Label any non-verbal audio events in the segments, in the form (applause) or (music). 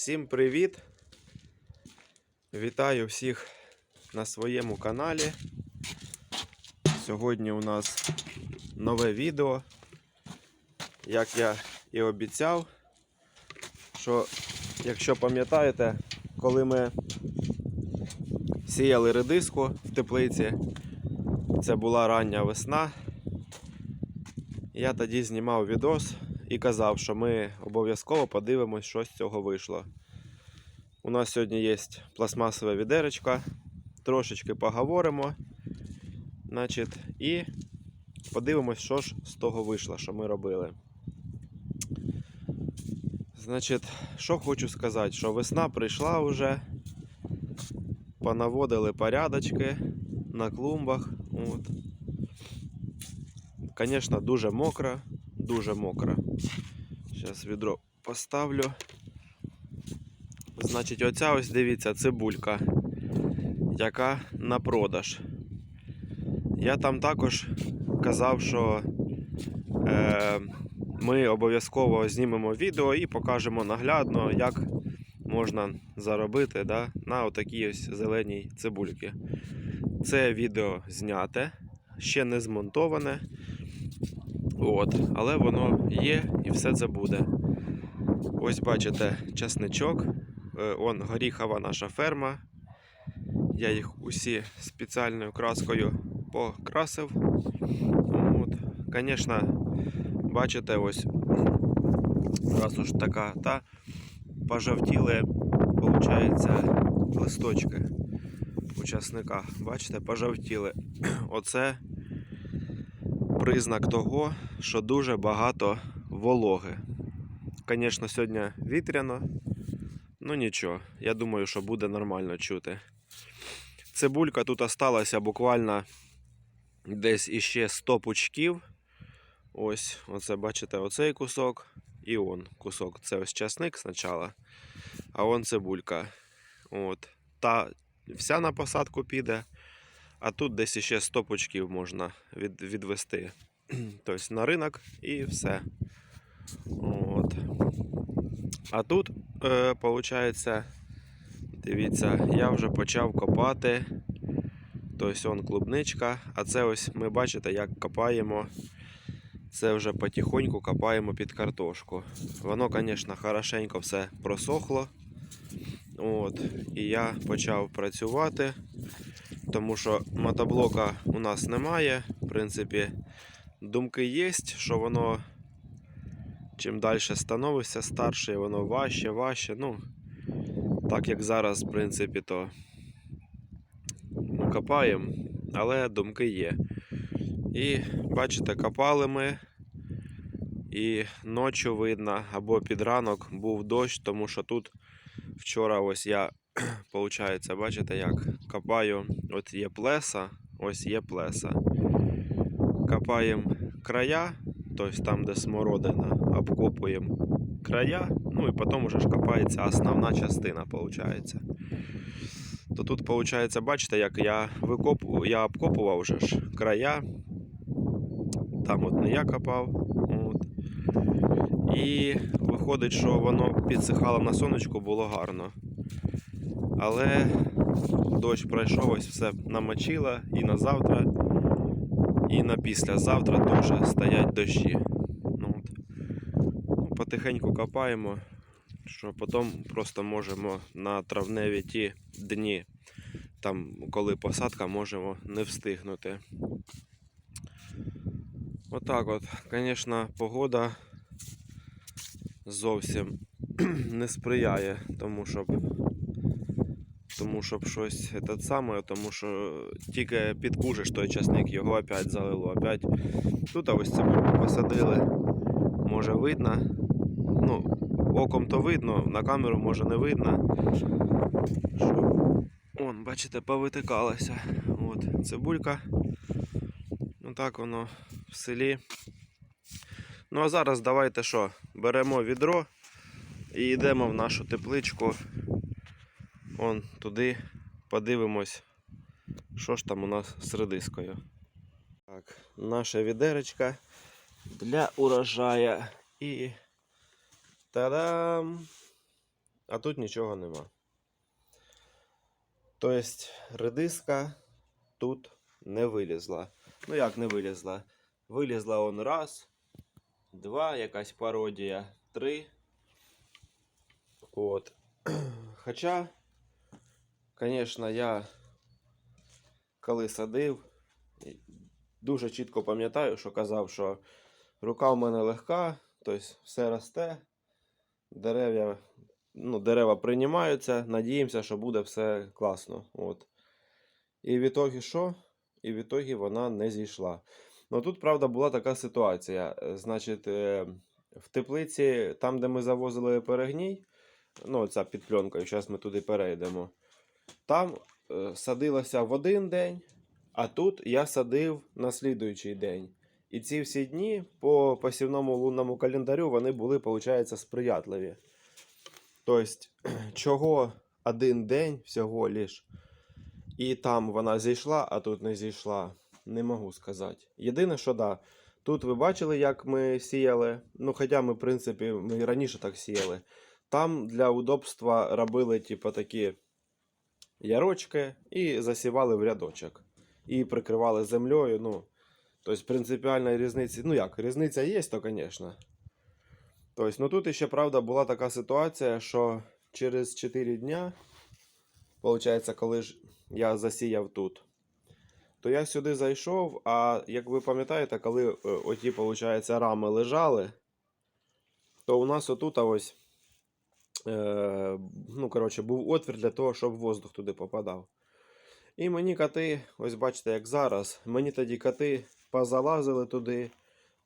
Всім привіт! Вітаю всіх на своєму каналі. Сьогодні у нас нове відео. Як я і обіцяв, що якщо пам'ятаєте, коли ми сіяли редиску в теплиці, це була рання весна. Я тоді знімав відос і казав, що ми обов'язково подивимось, що з цього вийшло. У нас сьогодні є пластмасове відеречко, трошечки поговоримо. Значить, і подивимось, що ж з того вийшло, що ми робили. Значить, що хочу сказати, що весна прийшла вже, понаводили порядочки на клумбах. От. Звісно, дуже мокро, дуже мокро. Зараз відро поставлю. Значить, оця ось дивіться, цибулька, яка на продаж. Я там також казав, що е, ми обов'язково знімемо відео і покажемо наглядно, як можна заробити да, на отакій ось зеленій цибульці. Це відео зняте, ще не змонтоване. От, але воно є і все це буде. Ось бачите часничок. Е, Он горіхова наша ферма. Я їх усі спеціальною краскою покрасив. Звісно, бачите, ось раз уж така та пожовтіли, виходить, листочки у часника. Бачите, пожовтіли. (clears throat) Оце признак того, що дуже багато вологи. Звісно, сьогодні вітряно, ну нічого, я думаю, що буде нормально чути. Цибулька тут осталася буквально десь іще 100 пучків. Ось, оце бачите, оцей кусок і он кусок. Це ось часник спочатку, а он цибулька. От. Та вся на посадку піде, а тут десь іще 100 пучків можна від, відвести. (clears throat) Тобто на ринок і все. От. А тут, е, виходить, дивіться, я вже почав копати. Тобто он клубничка, а це ось ми бачите, як копаємо. Це вже потихоньку копаємо під картошку. Воно, звісно, хорошенько все просохло. От. І я почав працювати, тому що мотоблока у нас немає. В принципі, думки є, що воно чим далі становиться старше, воно важче, важче. Ну, так як зараз, в принципі, то ми копаємо, але думки є. І бачите, копали ми. І ночі видно, або під ранок був дощ, тому що тут вчора ось я, (clears throat) виходить, бачите, як копаю, от є плеса, ось є плеса. Копаємо края, тобто там, де смородина, обкопуємо края, ну і потім вже ж копається основна частина, виходить. То тут, виходить, бачите, як я викопу, я обкопував вже ж края. Там от не я копав. От. І виходить, що воно підсихало на сонечку, було гарно. Але дощ пройшов, ось все намочило і на завтра, і на післязавтра теж стоять дощі. Ну, от. Ну, потихеньку копаємо, що потім просто можемо на травневі ті дні, там, коли посадка, можемо не встигнути. Отак от, звісно, погода зовсім (clears throat) не сприяє тому, щоб тому, щоб щось те саме, тому що тільки підкушиш той часник, його опять залило. Опять. Тут а ось цибульку посадили. Може видно. Ну, оком то видно, на камеру може не видно. Що... Он, бачите, повитикалося. От, цибулька. Ну так воно в селі. Ну а зараз давайте що? Беремо відро і йдемо в нашу тепличку. Вон туди подивимось, що ж там у нас з редискою. Так, наша відеречка для урожая. І Та-дам! а тут нічого нема. Тобто редиска тут не вилізла. Ну як не вилізла? Вилізла он раз, два, якась пародія, три. От. (clears throat) Хоча, звісно, я коли садив, дуже чітко пам'ятаю, що казав, що рука в мене легка, тобто все росте, дерев'я, ну, дерева приймаються, надіємося, що буде все класно. От. І в ітогі що? І в ітогі вона не зійшла. Ну тут, правда, була така ситуація. Значить, е, в теплиці, там, де ми завозили перегній, ну, ця під пленкою, зараз ми туди перейдемо. Там е, садилося в один день, а тут я садив на слідуючий день. І ці всі дні по посівному лунному календарю вони були, виходить, сприятливі. Тобто, (clears throat) чого один день всього лиш, і там вона зійшла, а тут не зійшла, не можу сказати. Єдине, що да, тут ви бачили, як ми сіяли. Ну, хоча ми, в принципі, ми і раніше так сіяли. Там для удобства робили, типу, такі ярочки і засівали в рядочок. І прикривали землею. Ну, тобто принципіальної різниці. Ну як, різниця є, то, звісно. Тобто, ну тут ще, правда, була така ситуація, що через 4 дня, виходить, коли ж я засіяв тут, то я сюди зайшов, а як ви пам'ятаєте, коли е, оті, виходить, рами лежали, то у нас отут ось, е, ну, коротше, був отвір для того, щоб воздух туди попадав. І мені коти, ось бачите, як зараз, мені тоді коти позалазили туди,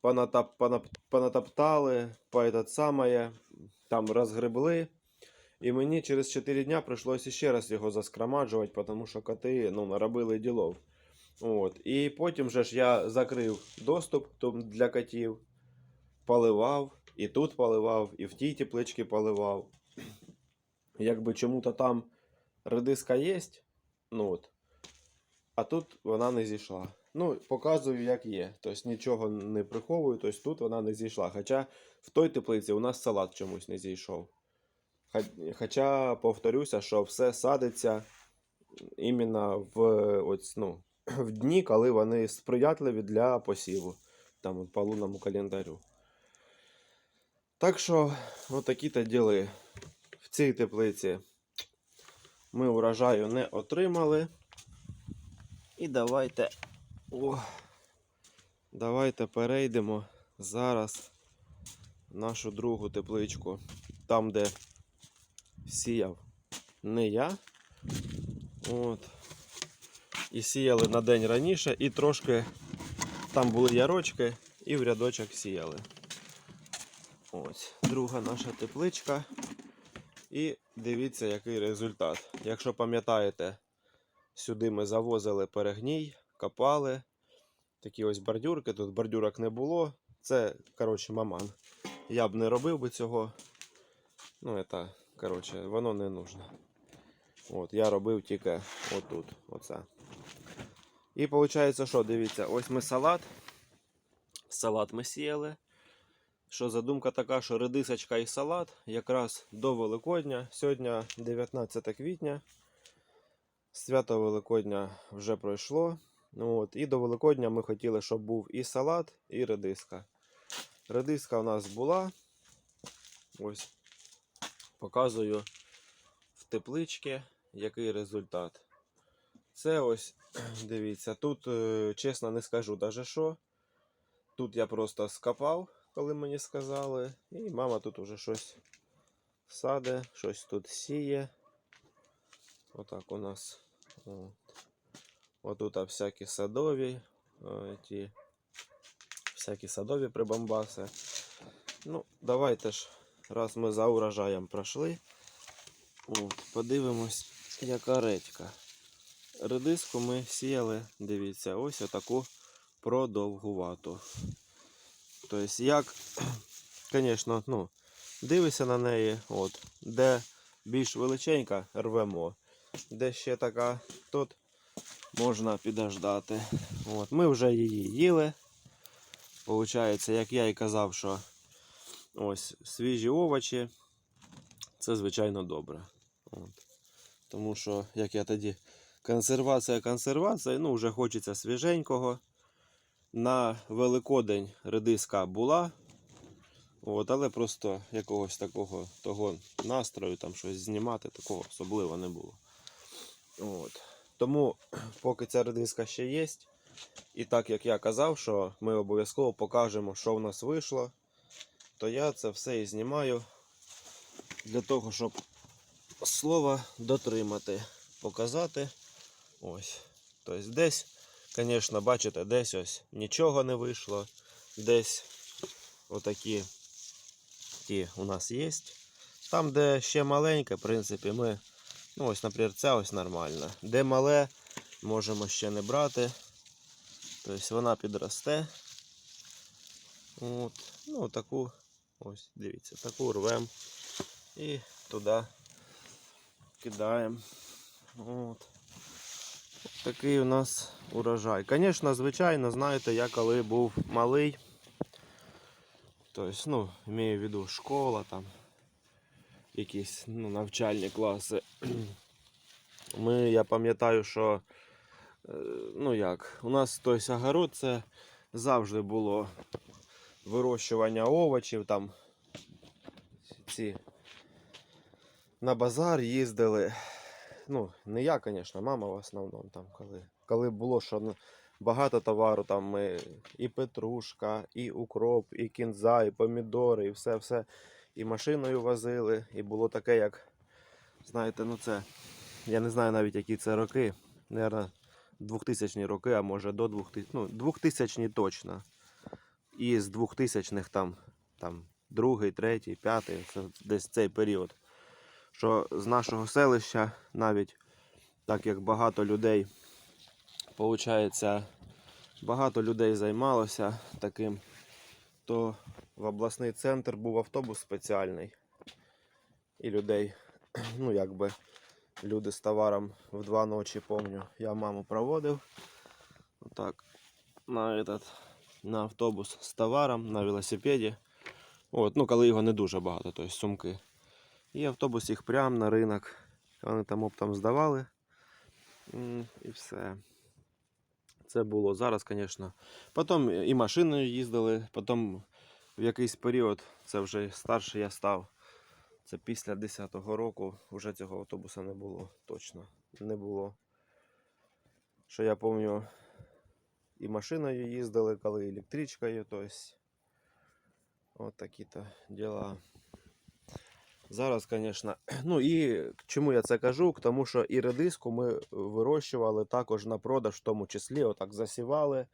понатап, понап, понатоптали, по этот самое, там розгребли. І мені через 4 дня прийшлося ще раз його заскромаджувати, тому що коти ну, наробили ділов. От. І потім же ж я закрив доступ для котів, поливав, і тут поливав, і в тій тепличці поливав. Якби чому-то там редиска є, ну от, а тут вона не зійшла. Ну, показую, як є. Тобто нічого не приховую, тобто тут вона не зійшла. Хоча в той теплиці у нас салат чомусь не зійшов. Хоча повторюся, що все садиться іменно в, ось, ну, (clears throat) в дні, коли вони сприятливі для посіву, там по лунному календарю. Так що, отакі то діли. Цій теплиці ми урожаю не отримали. І давайте. О, давайте перейдемо зараз в нашу другу тепличку. Там, де сіяв не я. От. І сіяли на день раніше, і трошки там були ярочки, і в рядочок сіяли. Ось, друга наша тепличка. І дивіться, який результат. Якщо пам'ятаєте, сюди ми завозили перегній, копали. Такі ось бордюрки. Тут бордюрок не було. Це, коротше, маман. Я б не робив би цього. Ну, це, коротше, воно не нужно. От, я робив тільки отут. Оце. І виходить, що, дивіться, ось ми салат. Салат ми сіяли. Що задумка така, що редисочка і салат якраз до Великодня. Сьогодні 19 квітня. Свято Великодня вже пройшло. Ну, от, і до Великодня ми хотіли, щоб був і салат, і редиска. Редиска у нас була. Ось показую в тепличці, який результат. Це ось, (clears throat) дивіться, тут, е, чесно, не скажу даже що. Тут я просто скопав, коли мені сказали. І мама тут уже щось саде, щось тут сіє. Отак у нас. От. Отут всякі садові, ті, всякі садові прибамбаси. Ну, давайте ж, раз ми за урожаєм пройшли. От, подивимось, яка редька. Редиску ми сіяли, дивіться, ось отаку продовгувату. Тобто, як, (clears throat) звісно, ну, дивишся на неї, от, де більш величенька, рвемо. Де ще така, тут можна підождати. От, ми вже її їли. Получається, як я і казав, що ось свіжі овочі. це звичайно добре. От. Тому що, як я тоді, консервація, консервація, ну вже хочеться свіженького. На Великодень редиска була. От, але просто якогось такого того настрою, там щось знімати, такого особливо не було. От. Тому, (clears throat) поки ця редиска ще є, і так як я казав, що ми обов'язково покажемо, що в нас вийшло, то я це все і знімаю для того, щоб слова дотримати, показати. Ось. Тобто десь, звісно, бачите, десь ось нічого не вийшло, десь отакі ті у нас є. Там, де ще маленьке, в принципі, ми. Ну, ось, наприклад, ця ось нормальна. Де мале, можемо ще не брати. Тобто вона підросте. От. Ну, таку, ось, дивіться, таку рвемо і туди кидаємо. Такий у нас урожай. Звісно, звичайно, знаєте, я коли був малий. Тобто, ну, маю в виду школа там, якісь ну, навчальні класи. (clears throat) Ми, я пам'ятаю, що е, ну як, у нас той огород це завжди було вирощування овочів, там ці на базар їздили. Ну, не я, звісно, мама в основному там, коли, коли було, що багато товару, там ми і петрушка, і укроп, і кінза, і помідори, і все-все. І машиною возили, і було таке, як, знаєте, ну це, я не знаю навіть, які це роки. Наверно, 2000 роки, а може до 2000, ну, 2000 точно. І з 2000-х там, там другий, третій, п'ятий, це десь цей період. Що з нашого селища навіть так як багато людей, виходить, багато людей займалося таким, то в обласний центр був автобус спеціальний. І людей, (clears throat) ну якби люди з товаром в два ночі, помню, я маму проводив. Отак, на, этот, на автобус з товаром, на велосипеді. От, ну, коли його не дуже багато, тобто сумки. І автобус їх прямо на ринок. Вони там оптом здавали. І все. Це було зараз, звісно. Потім і машиною їздили, потім в якийсь період, це вже старший я став. Це після 10-го року вже цього автобуса не було точно. Не було. Що я пам'ятаю, і машиною їздили, коли електричкою, тобто. От такі-то діла. Зараз, звісно, (clears throat) ну і чому я це кажу? Тому, що і редиску ми вирощували також на продаж, в тому числі, отак засівали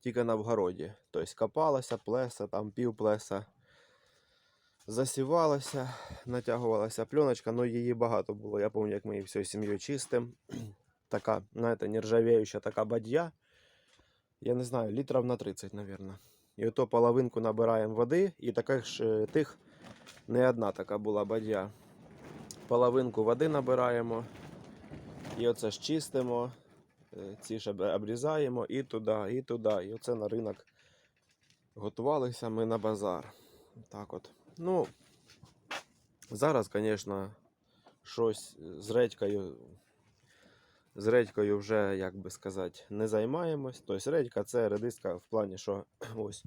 тільки на вгороді. Тобто копалася плеса, там пів плеса. Засівалася, натягувалася пленочка, але її багато було. Я пам'ятаю, як ми її всією сім'єю чистимо. (clears throat) Така, знаєте, нержавіюча така бадья. Я не знаю, літрів на 30, мабуть. І ото половинку набираємо води, і таких ж е, тих не одна така була бадья. Половинку води набираємо. І оце ж чистимо, е, ці ж обрізаємо і туди, і туди. І оце на ринок готувалися ми на базар. Так от. Ну, зараз, звісно, щось з редькою. З редькою вже, як би сказати, не займаємось. Тобто редька це редиска в плані, що ось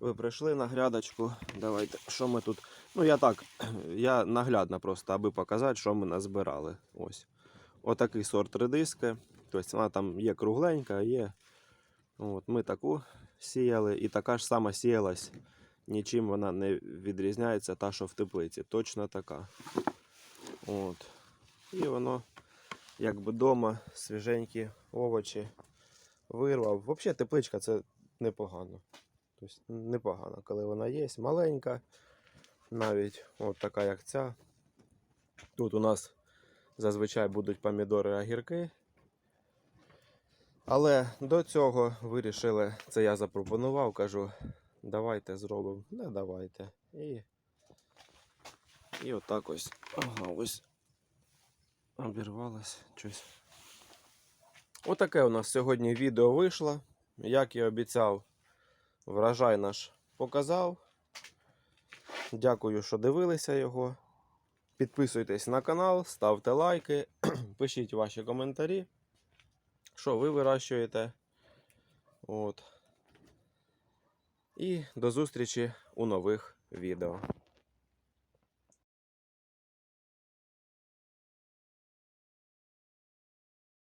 ви прийшли на грядочку. Давайте, що ми тут. Ну, я так, (clears throat) я наглядно просто, аби показати, що ми назбирали. Ось. Отакий сорт редиски. Тобто вона там є кругленька, є. От, ми таку сіяли, і така ж сама сіялась. Нічим вона не відрізняється, та, що в теплиці. Точно така. От. І воно, якби вдома, свіженькі овочі вирвав. Взагалі тепличка це непогано. Тобто непогано, коли вона є, маленька, навіть от така, як ця. Тут у нас зазвичай будуть помідори огірки. Але до цього вирішили, це я запропонував, кажу, давайте зробимо. Не давайте. І, і отак ось. Ага, ось обірвалось щось. Отаке у нас сьогодні відео вийшло. Як і обіцяв, врожай наш показав. Дякую, що дивилися його. Підписуйтесь на канал, ставте лайки, (clears throat) пишіть ваші коментарі, що ви вирощуєте. От. І до зустрічі у нових відео.